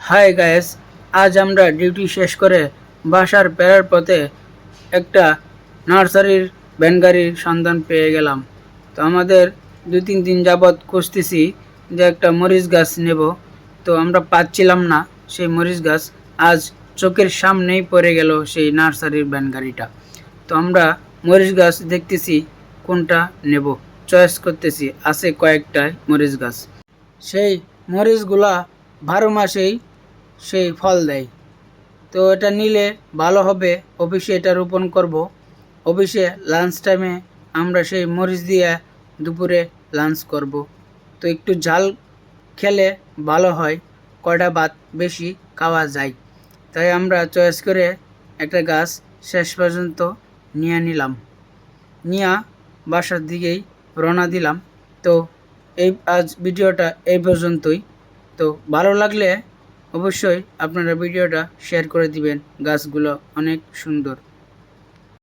High guys, আজ আমরা duty শেষ করে বাসার ফেরার পথে একটা নার্সারির ভ্যানগাড়ির সন্ধান পেয়ে গেলাম। তো আমাদের দু তিন দিন যাবৎ খুঁজতেছি যে একটা মরিচ গাছ নেব। তো আমরা পাচ্ছিলাম না সেই মরিচ গাছ। আজ চোখের সামনেই পড়ে গেল সেই নার্সারির ভ্যানগাড়িটা তো আমরা মরিচ গাছ দেখতেছি, কোনটা নেব? চয়েস করতেছি, আছে কয়েকটাই মরিচ গাছ। সেই মরিচগুলা বারো মাসেই সেই ফল দেয়। তো এটা নিলে ভালো হবে, অফিসে এটা রোপণ করব। অফিসে লাঞ্চ টাইমে আমরা সেই মরিচ দিয়ে দুপুরে লাঞ্চ করব। তো একটু ঝাল খেলে ভালো হয়, কয়টা ভাত বেশি খাওয়া যায়। তাই আমরা চয়েস করে একটা গাছ শেষ পর্যন্ত নিয়ে নিলাম। নিয়ে বাসার দিকেই রওনা দিলাম। তো এই আজ ভিডিওটা এই পর্যন্তই। তো ভালো লাগলে অবশ্যই আপনারা ভিডিওটা শেয়ার করে দিবেন। গাছগুলো অনেক সুন্দর।